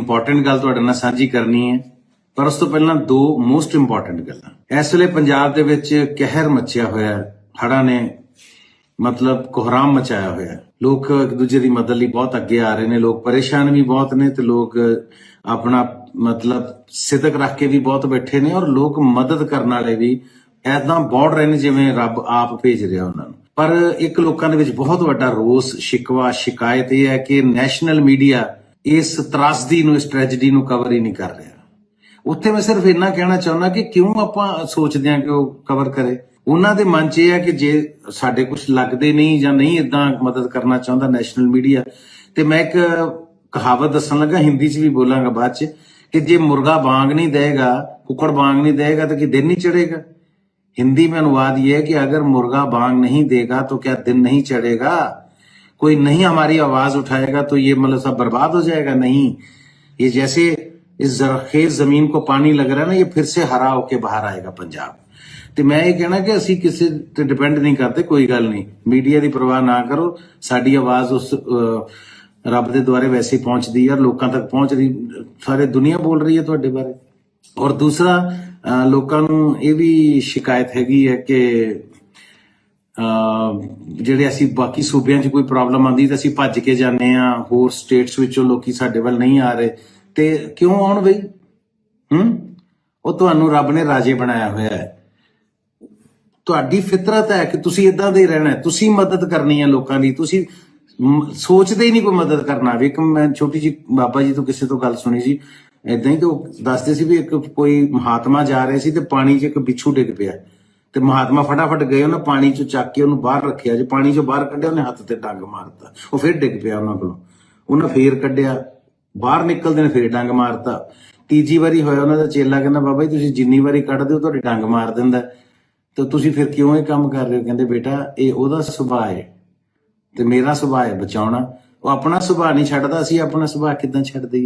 Important ਗੱਲ ਤੁਹਾਡੇ ਨਾਲ ਸਾਂਝੀ ਕਰਨੀ ਹੈ, ਪਰ ਉਸ ਤੋਂ ਪਹਿਲਾਂ ਦੋ ਮੋਸਟ ਇੰਪੋਰਟੈਂਟ ਗੱਲਾਂ। ਇਸ ਵੇਲੇ ਪੰਜਾਬ ਦੇ ਵਿੱਚ ਕਹਿਰ ਮਚਿਆ ਹੋਇਆ ਹੈ ਹੜ੍ਹਾਂ ਨੇ ਮਤਲਬ ਕੋਹਰਾਮ ਮਚਾਇਆ ਹੋਇਆ। ਹੈ ਲੋਕ ਇੱਕ ਦੂਜੇ ਦੀ ਮਦਦ ਲਈ ਬਹੁਤ ਅੱਗੇ ਆ ਰਹੇ ਨੇ, ਲੋਕ ਪਰੇਸ਼ਾਨ ਵੀ ਬਹੁਤ ਨੇ ਤੇ ਲੋਕ ਆਪਣਾ ਮਤਲਬ ਸਿਦਕ ਰੱਖ ਕੇ ਵੀ ਬਹੁਤ ਬੈਠੇ ਨੇ ਔਰ ਲੋਕ ਮਦਦ ਕਰਨ ਵਾਲੇ ਵੀ ਐਦਾਂ ਬੌੜ ਰਹੇ ਨੇ ਜਿਵੇਂ ਰੱਬ ਆਪ ਭੇਜ ਰਿਹਾ ਉਹਨਾਂ ਨੂੰ। ਪਰ ਇੱਕ ਲੋਕਾਂ ਦੇ ਵਿੱਚ ਬਹੁਤ ਵੱਡਾ ਰੋਸ, ਸ਼ਿਕਵਾ, ਸ਼ਿਕਾਇਤ ਇਹ ਹੈ ਕਿ ਨੈਸ਼ਨਲ ਮੀਡੀਆ ਇਸ ਤਰਾਸਦੀ ਨੂੰ ਇਸ ਟ੍ਰੈਜੇਡੀ ਨੂੰ ਕਵਰ ਹੀ ਨਹੀਂ ਕਰ ਰਿਹਾ ਉੱਥੇ ਮੈਂ ਸਿਰਫ ਇੰਨਾ ਕਹਿਣਾ ਚਾਹੁੰਦਾ ਕਿ ਕਿਉਂ ਆਪਾਂ ਸੋਚਦੇ ਹਾਂ ਕਿ ਉਹ ਕਵਰ ਕਰੇ ਉਹਨਾਂ ਦੇ ਮਨ 'ਚ ਇਹ ਹੈ ਕਿ ਜੇ ਸਾਡੇ ਕੁਝ ਲੱਗਦੇ ਨਹੀਂ ਜਾਂ ਨਹੀਂ ਇਦਾਂ ਮਦਦ ਕਰਨਾ ਚਾਹੁੰਦਾ ਨੈਸ਼ਨਲ ਮੀਡੀਆ ਤੇ ਮੈਂ ਇੱਕ ਕਹਾਵਤ ਦੱਸਣ ਲੱਗਾ ਹਿੰਦੀ 'ਚ ਵੀ ਬੋਲਾਂਗਾ ਬਾਅਦ 'ਚ ਕਿ ਜੇ ਮੁਰਗਾ ਬਾਂਗ ਨਹੀਂ ਦੇਗਾ ਕੁੱਕੜ ਬਾਂਗ ਨਹੀਂ ਦੇਗਾ ਤਾਂ ਕਿ ਦਿਨ ਨਹੀਂ ਚੜੇਗਾ हिंदी में अनुवाद ये है कि अगर मुर्गा बांग नहीं देगा तो क्या दिन नहीं चढ़ेगा कोई नहीं हमारी आवाज उठाएगा तो ये मतलब सब बर्बाद हो जाएगा नहीं ये जैसे इस जरखेज जमीन को पानी लग रहा है ना ये फिर से हरा होके बाहर आएगा पंजाब ਤੇ ਮੈਂ ਇਹ ਕਹਿਣਾ ਕਿ ਅਸੀਂ ਕਿਸੇ ਤੇ ਡਿਪੈਂਡ ਨਹੀਂ ਕਰਦੇ ਕੋਈ ਗੱਲ ਨਹੀਂ ਮੀਡੀਆ ਦੀ ਪਰਵਾਹ ਨਾ ਕਰੋ ਸਾਡੀ ਆਵਾਜ਼ ਉਸ ਅਹ, ਰੱਬ ਦੇ ਦੁਆਰੇ ਵੈਸੇ ਹੀ ਪਹੁੰਚਦੀ ਹੈ ਔਰ ਲੋਕਾਂ ਤੱਕ ਪਹੁੰਚ ਰਹੀ ਸਾਰੇ ਦੁਨੀਆ ਬੋਲ ਰਹੀ ਹੈ ਤੁਹਾਡੇ ਬਾਰੇ ਔਰ ਦੂਸਰਾ ਅਹ ਲੋਕਾਂ ਨੂੰ ਇਹ ਵੀ ਸ਼ਿਕਾਇਤ ਹੈਗੀ ਹੈ ਕਿ ਅਹ ਜਿਹੜੇ ਅਸੀਂ ਬਾਕੀ ਸੂਬਿਆਂ 'ਚ ਕੋਈ ਪ੍ਰੋਬਲਮ ਆਉਂਦੀ ਤਾਂ ਅਸੀਂ ਭੱਜ ਕੇ ਜਾਂਦੇ ਆ ਹੋਰ ਸਟੇਟਸ ਵਿੱਚੋਂ ਲੋਕੀ ਸਾਡੇ ਵੱਲ ਨਹੀਂ ਆ ਰਹੇ। ਤੇ ਕਿਉਂ ਆਉਣ ਬਈ? ਹੂੰ? ਉਹ ਤੁਹਾਨੂੰ ਰੱਬ ਨੇ ਰਾਜੇ ਬਣਾਇਆ ਹੋਇਆ ਹੈ। ਤੁਹਾਡੀ ਫਿਤਰਤ ਹੈ ਕਿ ਤੁਸੀਂ ਇਦਾਂ ਦੇ ਰਹਿਣਾ ਤੁਸੀਂ ਮਦਦ ਕਰਨੀ ਹੈ ਲੋਕਾਂ ਦੀ। ਤੁਸੀਂ ਸੋਚਦੇ ਹੀ ਨਹੀਂ ਕੋਈ ਮਦਦ ਕਰਨਾ ਵੀ ਇੱਕ ਮੈਂ ਛੋਟੀ ਜੀ ਬਾਬਾ ਜੀ ਤੋਂ ਕਿਸੇ ਤੋਂ ਗੱਲ ਸੁਣੀ ਸੀ। ਇਦਾਂ ਹੀ ਕਿ ਉਹ ਦੱਸਦੇ ਸੀ ਵੀ ਇੱਕ ਕੋਈ ਮਹਾਤਮਾ ਜਾ ਰਹੇ ਸੀ ਤੇ ਪਾਣੀ 'ਚ ਇੱਕ ਬਿੱਛੂ ਡਿੱਗ ਪਿਆ। ਤੇ ਮਹਾਤਮਾ ਫਟਾਫਟ ਗਏ, ਉਹਨਾਂ ਪਾਣੀ 'ਚੋਂ ਚੱਕ ਕੇ ਉਹਨੂੰ ਬਾਹਰ ਰੱਖਿਆ। ਜੇ ਪਾਣੀ 'ਚੋਂ ਬਾਹਰ ਕੱਢਿਆ, ਉਹਨੇ ਹੱਥ ਤੇ ਡੰਗ ਮਾਰਤਾ ਉਹ ਫਿਰ ਡਿੱਗ ਪਿਆ ਉਹਨਾਂ ਕੋਲੋਂ। ਉਹਨਾਂ ਫੇਰ ਕੱਢਿਆ। ਬਾਹਰ ਨਿਕਲਦੇ ਨੇ, ਫੇਰ ਡੰਗ ਮਾਰਤਾ। ਤੀਜੀ ਵਾਰੀ ਹੋਇਆ ਉਹਨਾਂ ਦਾ ਚੇਲਾ ਕਹਿੰਦਾ, ਬਾਬਾ ਜੀ, ਤੁਸੀਂ ਜਿੰਨੀ ਵਾਰੀ ਕੱਢਦੇ ਹੋ, ਤੁਹਾਡੀ ਡੰਗ ਮਾਰ ਦਿੰਦਾ ਤੇ ਤੁਸੀਂ ਫਿਰ ਕਿਉਂ ਇਹ ਕੰਮ ਕਰ ਰਹੇ ਹੋ? ਕਹਿੰਦੇ, ਬੇਟਾ, ਇਹ ਉਹਦਾ ਸੁਭਾਅ ਹੈ। ਤੇ ਮੇਰਾ ਸੁਭਾਅ ਹੈ ਬਚਾਉਣਾ। ਉਹ ਆਪਣਾ ਸੁਭਾਅ ਨਹੀਂ ਛੱਡਦਾ, ਅਸੀਂ ਆਪਣਾ ਸੁਭਾਅ ਕਿਦਾਂ ਛੱਡ ਦਈਏ?